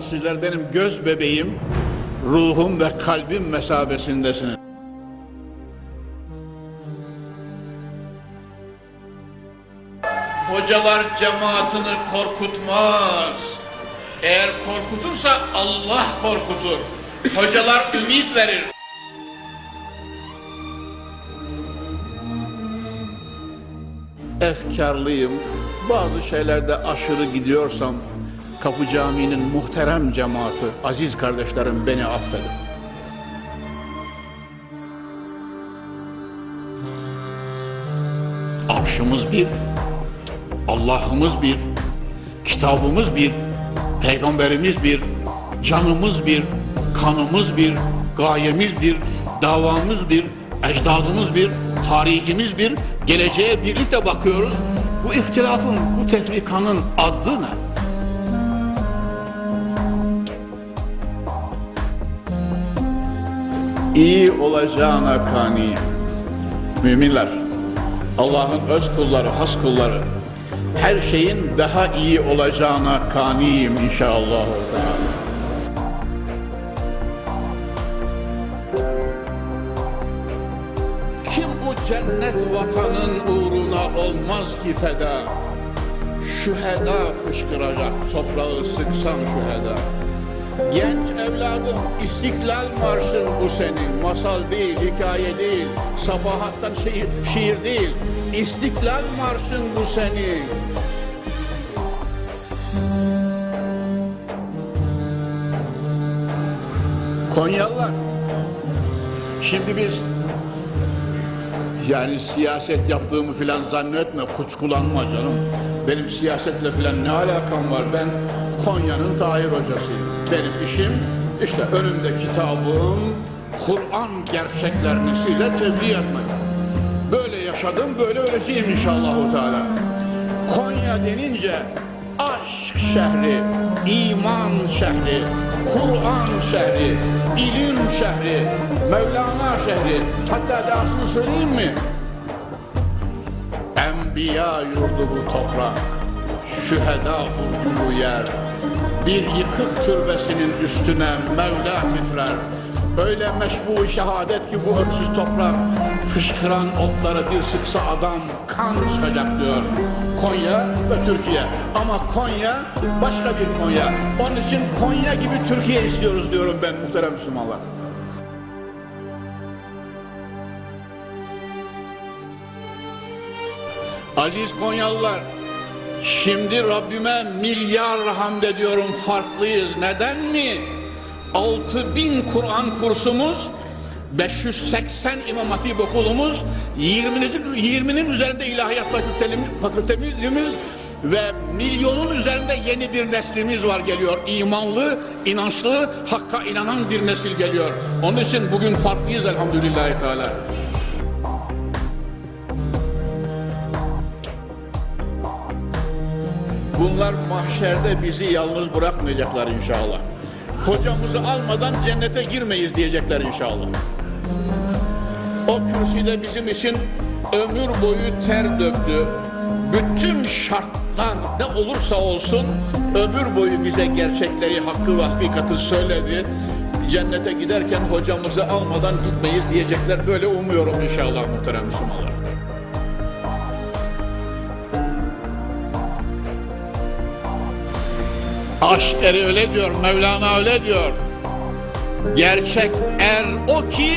Sizler benim göz bebeğim, ruhum ve kalbim mesabesindesiniz. Hocalar cemaatini korkutmaz. Eğer korkutursa Allah korkutur. Hocalar ümit verir. Efkarlıyım. Bazı şeylerde aşırı gidiyorsam Kapı Camii'nin muhterem cemaati, aziz kardeşlerim beni affedin. Arşımız bir, Allah'ımız bir, kitabımız bir, peygamberimiz bir, canımız bir, kanımız bir, gayemiz bir, davamız bir, ecdadımız bir, tarihimiz bir, geleceğe birlikte bakıyoruz. Bu ihtilafın, bu tefrikanın adı ne? İyi olacağına kaniyim. Müminler, Allah'ın öz kulları, has kulları, her şeyin daha iyi olacağına kaniyim inşallah. Kim bu cennet vatanın uğruna olmaz ki feda? Şüheda fışkıracak toprağı sıksan şüheda. Genç evladım İstiklal Marşın bu senin. Masal değil, hikaye değil, safahattan şiir, şiir değil. İstiklal Marşın bu senin. Konyalılar. Şimdi biz yani siyaset yaptığımı filan zannetme, kuşkulanma canım. Benim siyasetle filan ne alakam var? Ben Konya'nın Tahir hocasıyım. Benim işim işte önümde kitabım, Kur'an gerçeklerini size tebliğ etmek. Böyle yaşadım, böyle öleceğim inşallah Teala. Konya denince aşk şehri, iman şehri, Kur'an şehri, ilim şehri, Mevlana şehri, hatta dahasını söyleyeyim mi? Enbiya yurdu bu toprak, şüheda buldu bu yer. Bir yıkık türbesinin üstüne Mevla titrer. Öyle meşbu şehadet ki bu öksüz toprak fışkıran otları bir sıksa adam kan çıkacak diyor. Konya ve Türkiye. Ama Konya başka bir Konya. Onun için Konya gibi Türkiye istiyoruz diyorum ben muhterem Müslümanlar. Aziz Konyalılar, şimdi Rabbime milyar hamd ediyorum farklıyız. Neden mi? 6000 Kur'an kursumuz, 580 İmam Hatip okulumuz, 20'nin 20'nin üzerinde ilahiyat fakültemiz ve milyonun üzerinde yeni bir neslimiz var geliyor. İmanlı, inançlı, hakka inanan bir nesil geliyor. Onun için bugün farklıyız elhamdülillahi teala. Bunlar mahşerde bizi yalnız bırakmayacaklar inşallah. Hocamızı almadan cennete girmeyiz diyecekler inşallah. O kürsüde bizim için ömür boyu ter döktü. Bütün şartlar ne olursa olsun ömür boyu bize gerçekleri, hakkı ve hakikati söyledi. Cennete giderken hocamızı almadan gitmeyiz diyecekler. Böyle umuyorum inşallah muhterem Müslümanlar. Aşk eri öyle diyor, Mevlana öyle diyor. Gerçek er o ki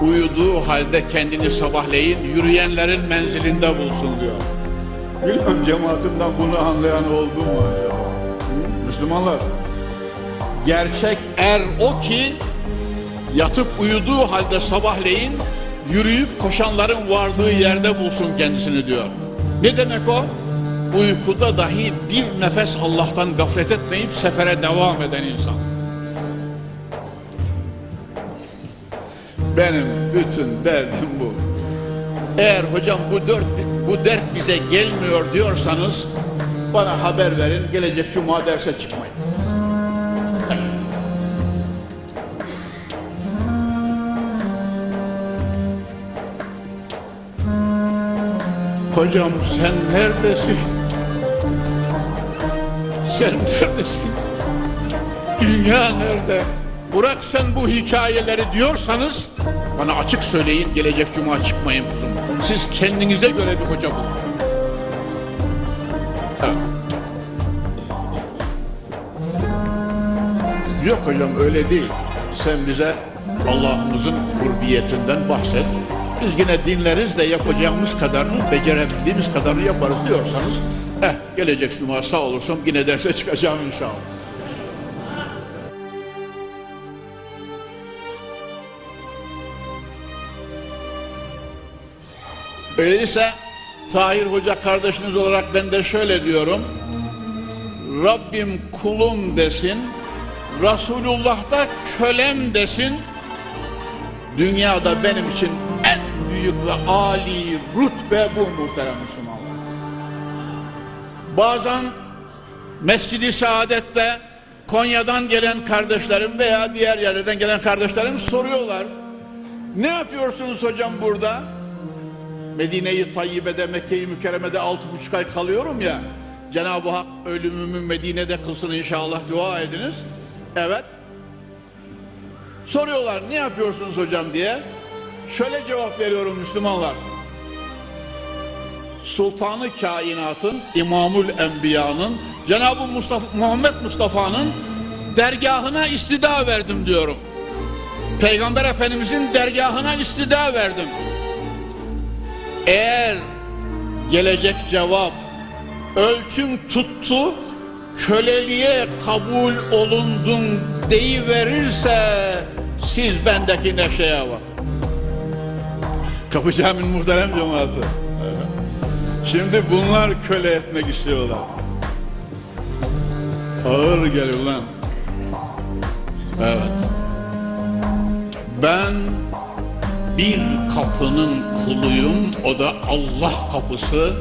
uyuduğu halde kendini sabahleyin yürüyenlerin menzilinde bulsun diyor. Bilmem cemaatimden bunu anlayan oldu mu? Hı? Müslümanlar, gerçek er o ki yatıp uyuduğu halde sabahleyin yürüyüp koşanların vardığı yerde bulsun kendisini diyor. Ne demek o? Uykuda dahi bir nefes Allah'tan gaflet etmeyip sefere devam eden insan. Benim bütün derdim bu. Eğer hocam bu dört bu dert bize gelmiyor diyorsanız bana haber verin. Gelecek cuma derse çıkmayın. Hocam sen neredesin? Sen neredesin? Dünya nerede? Bırak sen bu hikayeleri diyorsanız bana açık söyleyin gelecek cuma çıkmayın kuzum. Siz kendinize göre bir hoca bulun. Yok hocam öyle değil. Sen bize Allah'ımızın kurbiyetinden bahset. Biz yine dinleriz de yapacağımız kadarını, becerebildiğimiz kadarını yaparız diyorsanız, gelecek cuma sağ olursam yine derse çıkacağım inşallah. Öyleyse Tahir Hoca kardeşiniz olarak ben de şöyle diyorum. Rabbim kulum desin, Resulullah da kölem desin. Dünyada benim için en büyük ve âli rütbe bu muhterem. Bazen Mescid-i Saadet'te Konya'dan gelen kardeşlerim veya diğer yerlerden gelen kardeşlerim soruyorlar. Ne yapıyorsunuz hocam burada? Medine-i Tayyibe'de, Mekke-i Mükerreme'de altı buçuk ay kalıyorum ya. Cenab-ı Hak ölümümü Medine'de kılsın inşallah dua ediniz. Evet. Soruyorlar ne yapıyorsunuz hocam diye. Şöyle cevap veriyorum Müslümanlar. Sultanı kainatın, İmamül Enbiya'nın, Cenab-ı Mustafa, Muhammed Mustafa'nın dergahına istida verdim diyorum. Peygamber Efendimizin dergahına istida verdim. Eğer gelecek cevap ölçüm tuttu, köleliğe kabul olundun deyiverirse siz bendeki neşeye bak. Kapı Camii'nin muhterem cemaati. Şimdi bunlar köle etmek istiyorlar. Ağır geliyor lan. Evet. Ben bir kapının kuluyum, o da Allah kapısı.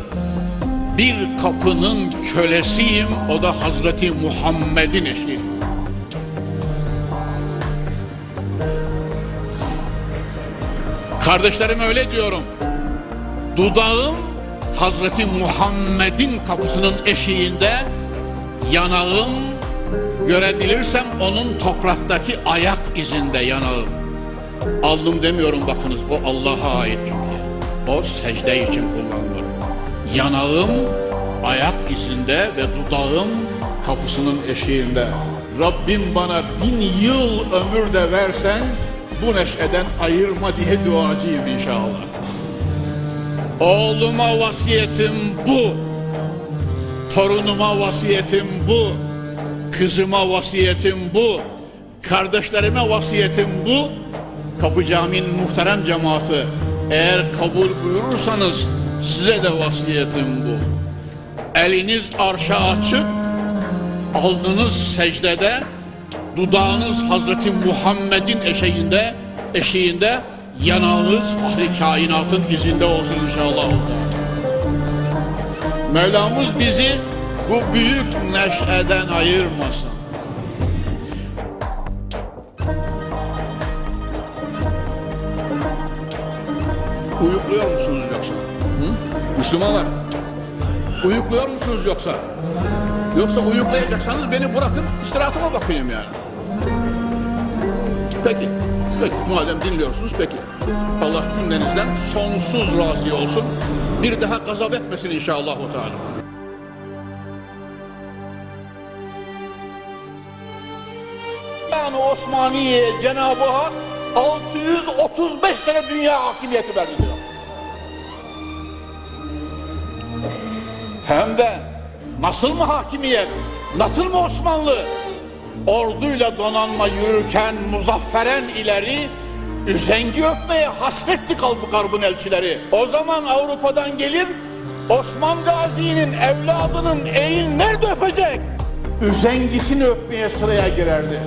Bir kapının kölesiyim, o da Hazreti Muhammed'in eşi. Kardeşlerime öyle diyorum. Dudağım Hazreti Muhammed'in kapısının eşiğinde, yanağım görebilirsem onun topraktaki ayak izinde yanağım. Aldım demiyorum bakınız o Allah'a ait çünkü. O secde için kullanılır. Yanağım ayak izinde ve dudağım kapısının eşiğinde. Rabbim bana bin yıl ömür de versen bu neşeden ayırma diye duacıyım inşallah. Oğluma vasiyetim bu. Torunuma vasiyetim bu. Kızıma vasiyetim bu. Kardeşlerime vasiyetim bu. Kapı Camii'nin muhterem cemaati eğer kabul buyurursanız size de vasiyetim bu. Eliniz arşa açık, alnınız secdede, dudağınız Hazreti Muhammed'in eşeğinde, eşiğinde, yanağınız fahri kainatın izinde olsun inşallah. Mevlamız bizi bu büyük neşeden ayırmasın. Uyukluyor musunuz yoksa? Hı? Müslümanlar. Uyukluyor musunuz yoksa? Yoksa uyuklayacaksanız beni bırakın istirahatime bakayım yani. Peki. Peki madem dinliyorsunuz peki. Allah cümlenizden sonsuz razı olsun. Bir daha gazap etmesin inşallah o Teala. Yani Osmaniye'ye Cenab-ı Hak 635 sene dünya hakimiyeti verdi diyor. Hem de nasıl mı hakimiyet, nasıl mı Osmanlı? Orduyla donanma yürürken muzafferen ileri, üzengi öpmeye hasretti kalbı garbın elçileri. O zaman Avrupa'dan gelir, Osman Gazi'nin evladının elini nerede öpecek? Üzengisini öpmeye sıraya girerdi.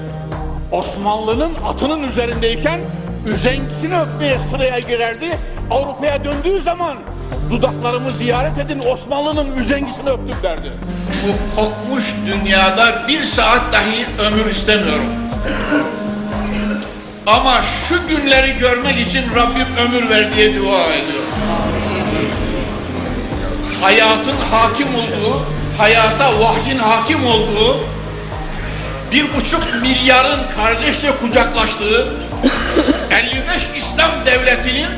Osmanlı'nın atının üzerindeyken üzengisini öpmeye sıraya girerdi. Avrupa'ya döndüğü zaman dudaklarımı ziyaret edin Osmanlı'nın üzengisini öptüm derdi. Bu kokmuş dünyada bir saat dahi ömür istemiyorum. Ama şu günleri görmek için Rabbim ömür ver diye dua ediyorum. Hayatın hakim olduğu, hayata vahyin hakim olduğu, bir buçuk milyarın kardeşçe kucaklaştığı 55 İslam devletinin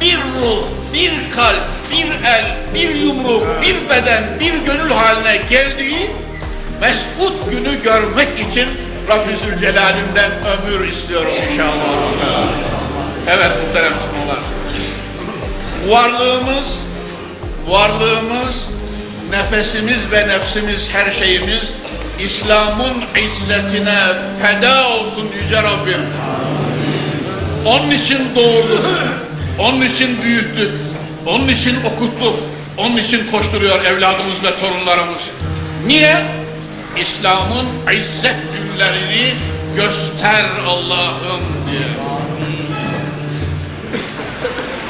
bir ruh, bir kalp, bir el, bir yumruk, bir beden, bir gönül haline geldiği mesut günü görmek için Rabbi Zülcelal'imden ömür istiyorum inşallah. Evet muhterem Müslümanlar. Varlığımız, varlığımız, nefesimiz ve nefsimiz, her şeyimiz İslam'ın izzetine feda olsun Yüce Rabbim. Onun için doğurduk, onun için büyüttük, onun için okuttuk, onun için koşturuyor evladımız ve torunlarımız. Niye? İslam'ın izzet günlerini göster Allah'ım diye.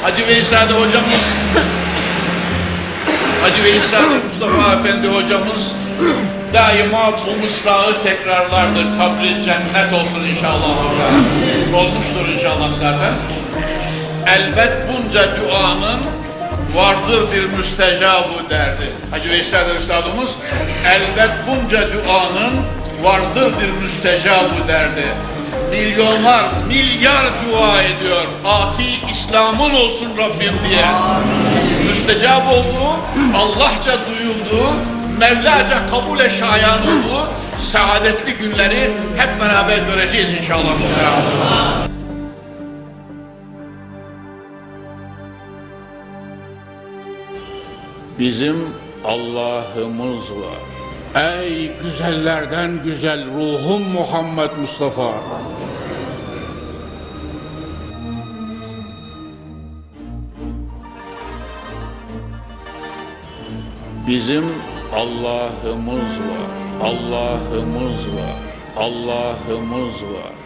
Hacı Veysade hocamız, Hacı Veysade Mustafa Efendi hocamız daima bu mısrağı tekrarlardır. Kabri cennet olsun inşallah hocam. Olmuştur inşallah zaten. Elbet bunca duanın vardır bir müstecabı derdi. Hacı Veysel Üstadımız elbet bunca duanın vardır bir müstecabı derdi. Milyonlar, milyar dua ediyor. Ati İslam'ın olsun Rabbim diye. Müstecab olduğu, Allahça duyulduğu, Mevlaca kabule şayan olduğu saadetli günleri hep beraber göreceğiz inşallah. Bizim Allah'ımız var. Ey güzellerden güzel ruhum Muhammed Mustafa. Bizim Allah'ımız var. Allah'ımız var. Allah'ımız var.